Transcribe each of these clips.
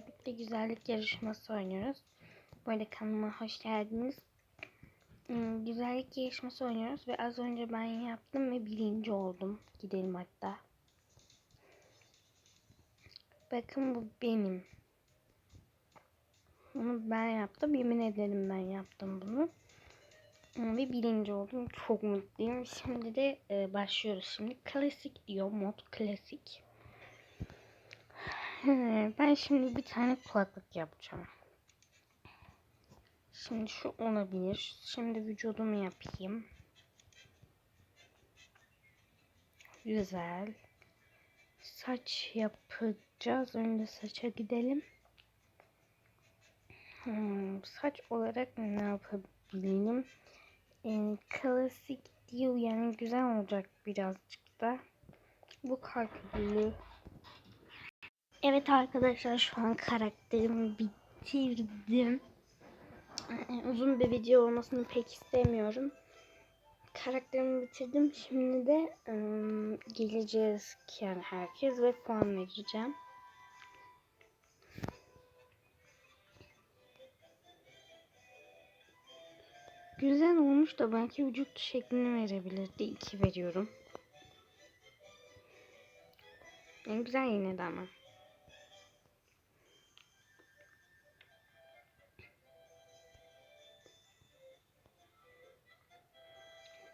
arkadaşlar birlikte güzellik yarışması oynuyoruz. Arada kanalıma hoş geldiniz. Hmm, Güzellik yarışması oynuyoruz ve az önce ben yaptım ve birinci oldum. Gidelim hatta. Bakın bu benim. Bunu ben yaptım. Yemin ederim ben yaptım bunu. Hmm, Ve birinci oldum. Çok mutluyum. Şimdi de e, başlıyoruz. Şimdi klasik diyor. Mod klasik. Ben şimdi bir tane kulaklık yapacağım. Şimdi şu olabilir. Şimdi vücudumu yapayım. Güzel. Saç yapacağız. Önce saça gidelim. Hmm, saç olarak ne yapabilirim? Ee, klasik değil yani güzel olacak birazcık da. Bu kalkülü Evet arkadaşlar şu an karakterimi bitirdim. Ee, Uzun bir video olmasını pek istemiyorum. Karakterimi bitirdim. Şimdi de ım, geleceğiz yani herkes ve puan vereceğim. Güzel olmuş da belki vücut şeklini verebilirdi. 2 veriyorum. Yani güzel yine de ama.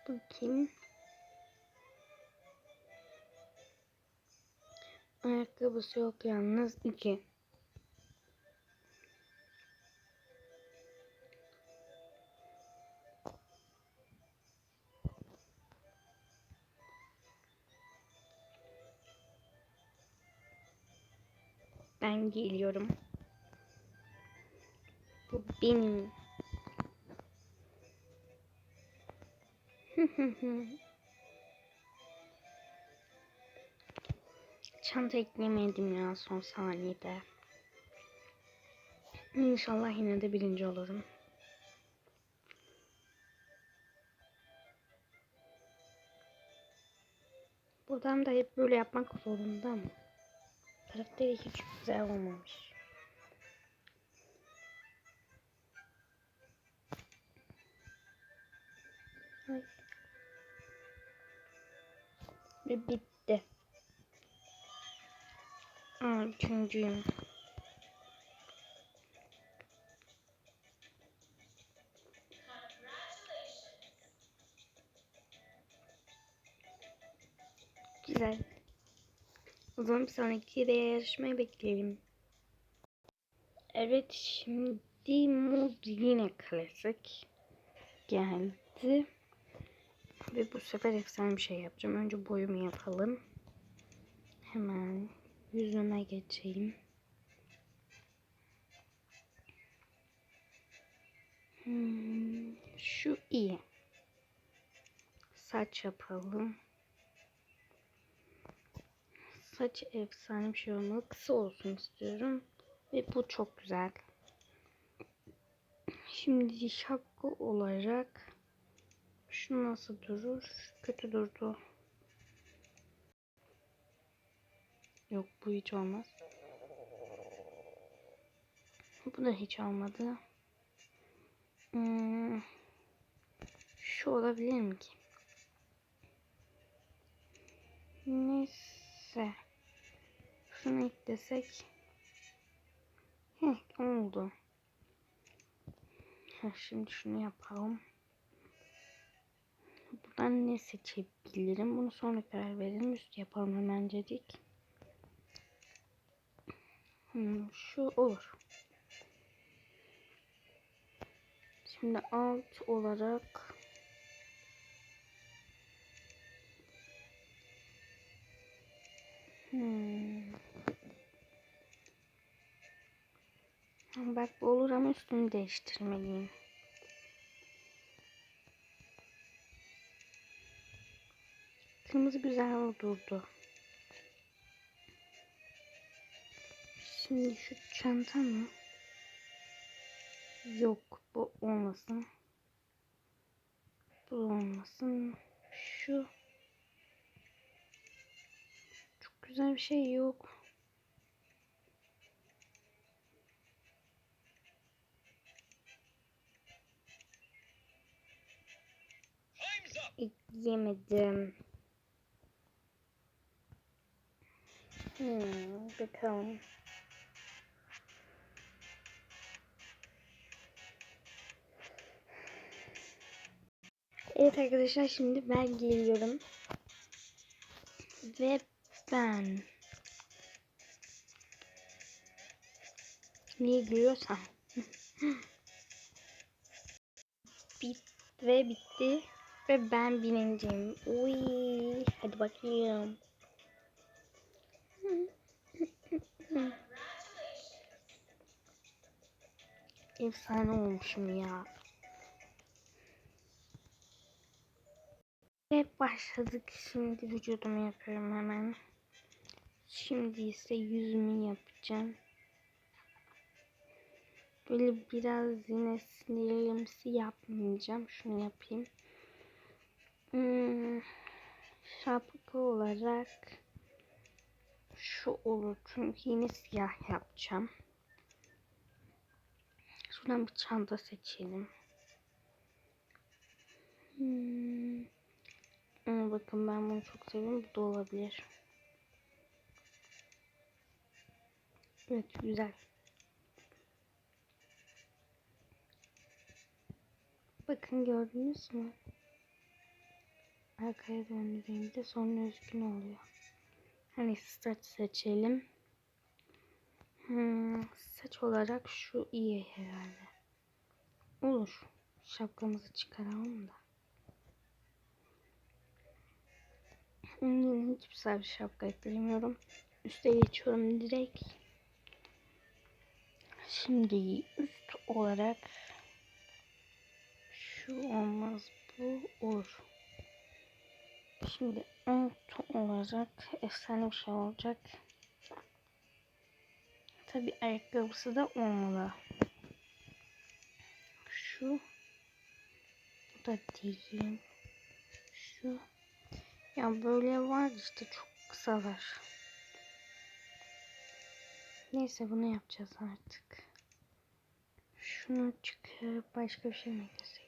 Bakayım. Ayakkabısı yok yalnız iki. Ben geliyorum. Bu benim. Çanta eklemedim ya son saniyede. İnşallah yine de birinci olurum. Buradan da hep böyle yapmak zorunda mı? Karakteri hiç güzel olmamış. Ve bitti. Aa, üçüncüyüm. Güzel. O zaman bir sonraki de yarışmayı bekleyelim. Evet şimdi mod yine klasik geldi. Ve bu sefer efsane bir şey yapacağım. Önce boyumu yapalım. Hemen yüzüme geçeyim. Hmm, şu iyi. Saç yapalım. Saç efsane bir şey olmalı. Kısa olsun istiyorum. Ve bu çok güzel. Şimdi şapka olarak şu nasıl durur? Kötü durdu. Yok bu hiç olmaz. Bu da hiç olmadı. Hmm, şu olabilir mi ki? Neyse. Şunu eklesek. Heh oldu. Heh, şimdi şunu yapalım. Buradan ne seçebilirim? Bunu sonra karar verelim. Üst yapalım hemencecik. Hmm, şu olur. Şimdi alt olarak Hmm. Bak bu olur ama üstünü değiştirmeliyim. Tahtımız güzel durdu. Şimdi şu çanta mı? Yok bu olmasın. Bu olmasın. Şu. Çok güzel bir şey yok. yemedim. Hmm. Evet arkadaşlar şimdi ben geliyorum. Ve ben niye gülüyorsam bit ve bitti ve ben birinciyim. Uy, hadi bakayım. Efsane olmuşum ya. Ve başladık. Şimdi vücudumu yapıyorum hemen. Şimdi ise yüzümü yapacağım. Böyle biraz yine sinirimsi yapmayacağım. Şunu yapayım. Hmm, şapka olarak şu olur. Çünkü yine siyah yapacağım. Şuradan bir çanta seçelim. Hmm. Ama bakın ben bunu çok seviyorum. Bu da olabilir. Evet güzel. Bakın gördünüz mü? Arkaya döndüğümde sonra üzgün oluyor. Hani saç seçelim. Hmm, saç olarak şu iyi herhalde. Olur. Şapkamızı çıkaralım da. Hmm, hiç güzel bir şapka eklemiyorum. Üste geçiyorum direkt. Şimdi üst olarak şu olmaz bu olur. Şimdi alt olacak. Efsane bir şey olacak. Tabi ayakkabısı da olmalı. Şu bu da değil. Şu ya böyle var işte çok kısalar. Neyse bunu yapacağız artık. Şunu çıkıp başka bir şey mi eklesek?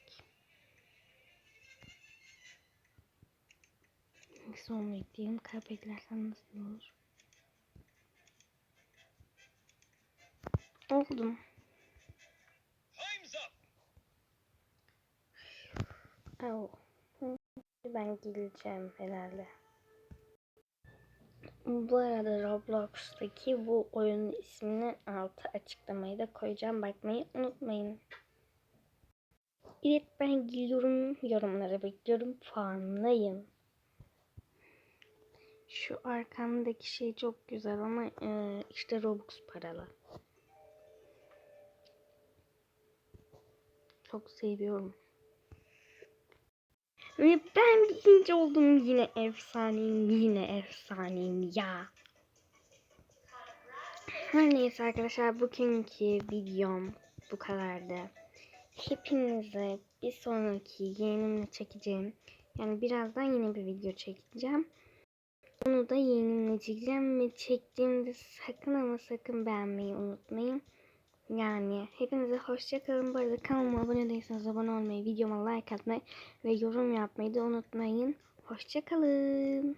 Onu ekleyeyim. Kalp eklersen nasıl olur? Oldum. Oh. Ben geleceğim herhalde. Bu arada Roblox'taki bu oyunun ismini altı açıklamayı da koyacağım. Bakmayı unutmayın. Evet ben geliyorum. Yorumlara bekliyorum. Farmlayın. Şu arkamdaki şey çok güzel ama e, işte Robux paralı. Çok seviyorum. Ve ben birinci oldum yine efsaneyim yine efsaneyim ya. Her neyse arkadaşlar bugünkü videom bu kadardı. Hepinize bir sonraki yeğenimle çekeceğim. Yani birazdan yine bir video çekeceğim. Onu da yeğenimle çekeceğim ve çektiğimde sakın ama sakın beğenmeyi unutmayın. Yani hepinize hoşça kalın. Bu arada kanalıma abone değilseniz abone olmayı, videoma like atmayı ve yorum yapmayı da unutmayın. Hoşça kalın.